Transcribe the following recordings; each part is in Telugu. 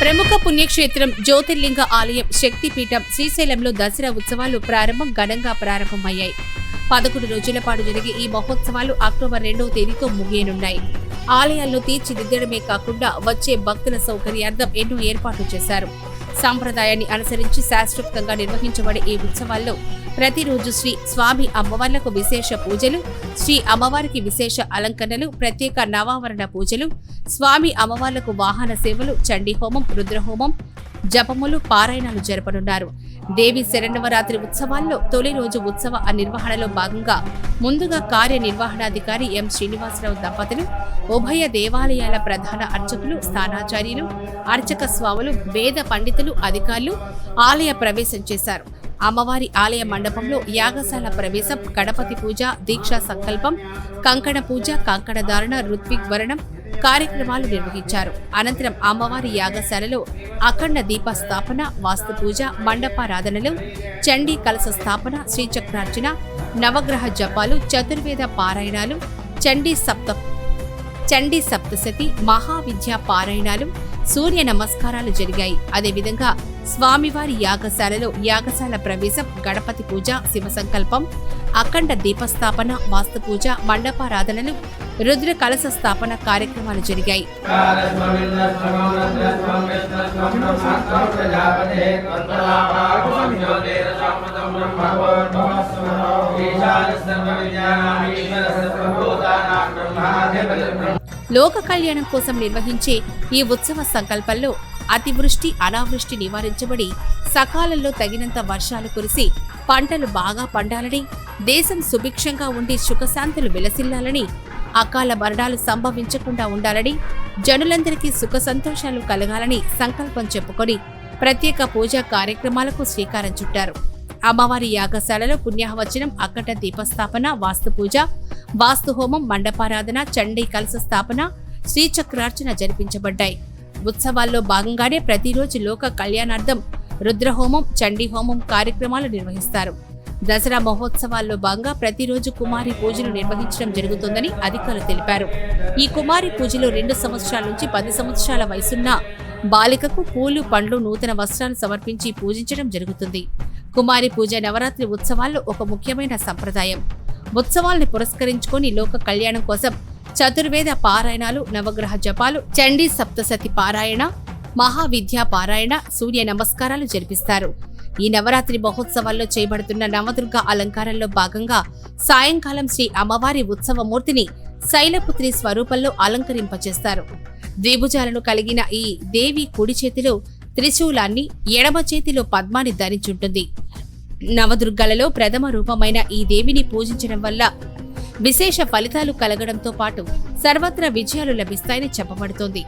ప్రముఖ పుణ్యక్షేత్రం జ్యోతిర్లింగ ఆలయం శక్తిపీఠం శ్రీశైలంలో దసరా ఉత్సవాలు ప్రారంభం ఘనంగా ప్రారంభమయ్యాయి. పదకొండు రోజుల పాటు జరిగే ఈ మహోత్సవాలు అక్టోబర్ రెండవ తేదీతో ముగియనున్నాయి. ఆలయాల్లో తీర్చిదిద్దడమే కాకుండా వచ్చే భక్తుల సౌకర్యార్థం ఎన్నో ఏర్పాట్లు చేశారు. సాంప్రదాయాన్ని అనుసరించి శాస్త్రోక్తంగా నిర్వహించబడే ఈ ఉత్సవాల్లో ప్రతిరోజు శ్రీ స్వామి అమ్మవార్లకు విశేష పూజలు శ్రీ అమ్మవారికి విశేష అలంకరణలు ప్రత్యేక నవావరణ పూజలు స్వామి అమ్మవార్లకు వాహన సేవలు చండీ హోమం రుద్రహోమం జపములు పారాయణాలు జరపనున్నారు. దేవి శరణవరాత్రి ఉత్సవాల్లో తొలి రోజు ఉత్సవ నిర్వహణలో భాగంగా ముందుగా కార్యనిర్వహణాధికారి ఎం శ్రీనివాసరావు దంపతులు ఉభయ దేవాలయాల ప్రధాన అర్చకులు స్థానాచార్యులు అర్చక స్వాములు వేద పండితులు అధికారులు ఆలయ ప్రవేశం చేశారు. అమ్మవారి ఆలయ మండపంలో యాగశాల ప్రవేశం గణపతి పూజ దీక్షా సంకల్పం కంకణ పూజ కంకణ ధారణ ఋత్విగ్వరణం కార్యక్రమాలు నిర్వహించారు. అనంతరం అమ్మవారి యాగశాలలో అఖండ దీప స్థాపన వాస్తు పూజ మండపారాధనలు చండీ కలశ స్థాపన శ్రీచక్రార్చన నవగ్రహ జపాలు చతుర్వేద పారాయణాలు చండీ సప్త చండీ సప్తశతి మహావిద్య పారాయణాలు సూర్య నమస్కారాలు జరిగాయి. అదేవిధంగా స్వామివారి యాగశాలలో యాగశాల ప్రవేశం గణపతి పూజ శివ సంకల్పం అఖండ దీపస్థాపన వాస్తు పూజ మండపారాధనలు రుద్ర కలశ స్థాపన కార్యక్రమాలు జరిగాయి. లోక కళ్యాణం కోసం నిర్వహించే ఈ ఉత్సవ సంకల్పంలో అతివృష్టి అనావృష్టి నివారించబడి సకాలంలో తగినంత వర్షాలు కురిసి పంటలు బాగా పండాలని దేశం సుభిక్షంగా ఉండి సుఖశాంతులు విలసిల్లాలని అకాల మరణాలు సంభవించకుండా ఉండాలని జనులందరికీ సుఖ సంతోషాలు కలగాలని సంకల్పం చెప్పుకొని ప్రత్యేక పూజా కార్యక్రమాలకు శ్రీకారం చుట్టారు. అమ్మవారి యాగశాలలో పుణ్యాహవచనం అక్కట దీపస్థాపన వాస్తు పూజ వాస్తు హోమం మండపారాధన చండీ కలస స్థాపన శ్రీచక్రార్చన జరిపించబడ్డాయి. ఉత్సవాల్లో భాగంగానే ప్రతిరోజు లోక కళ్యాణార్థం రుద్రహోమం చండీ హోమం కార్యక్రమాలు నిర్వహిస్తారు. దసరా మహోత్సవాల్లో భాగంగా ప్రతిరోజు కుమారి పూజలు నిర్వహించడం జరుగుతుందని అధికారులు తెలిపారు. ఈ కుమారి పూజలో రెండు సంవత్సరాల నుంచి పది సంవత్సరాల వయసున్న బాలికకు పూలు పండ్లు నూతన వస్త్రాలు సమర్పించి పూజించడం జరుగుతుంది. కుమారి పూజ నవరాత్రి ఉత్సవాల్లో ఒక ముఖ్యమైన సంప్రదాయం. ఉత్సవాల్ని పురస్కరించుకొని లోక కళ్యాణం కోసం చతుర్వేద పారాయణాలు నవగ్రహ జపాలు చండీ సప్తసతి పారాయణ మహావిద్యా పారాయణ సూర్య నమస్కారాలు జరిపిస్తారు. ఈ నవరాత్రి మహోత్సవాల్లో చేయబడుతున్న నవదుర్గ అలంకారంలో భాగంగా సాయంకాలం శ్రీ అమ్మవారి ఉత్సవమూర్తిని శైలపుత్రి స్వరూపంలో అలంకరింపచేస్తారు. ద్విభుజాలను కలిగిన ఈ దేవి కుడి చేతిలో త్రిశూలాన్ని ఎడమ చేతిలో పద్మాన్ని ధరించుంటుంది. నవదుర్గలలో ప్రథమ రూపమైన ఈ దేవిని పూజించడం వల్ల విశేష ఫలితాలు కలగడంతో పాటు సర్వత్రా విజయాలు లభిస్తాయని చెప్పబడుతోంది.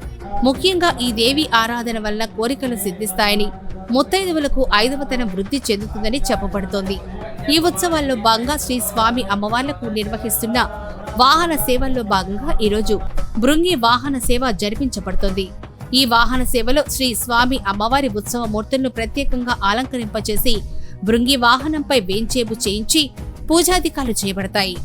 ముఖ్యంగా ఈ దేవి ఆరాధన వల్ల కోరికలు సిద్ధిస్తాయని ముత్తైదువులకు ఐదవతనం వృద్ధి చెందుతుందని చెప్పబడుతోంది. ఈ ఉత్సవాల్లో భాగంగా శ్రీ స్వామి అమ్మవార్లకు నిర్వహిస్తున్న వాహన సేవల్లో భాగంగా ఈరోజు బృంగి వాహన సేవ జరిపించబడుతోంది. ఈ వాహన సేవలో శ్రీ స్వామి అమ్మవారి ఉత్సవ మూర్తులను ప్రత్యేకంగా అలంకరింపచేసి బృంగి వాహనంపై వేంచేపు చేయించి పూజాధికాలు చేయబడతాయి.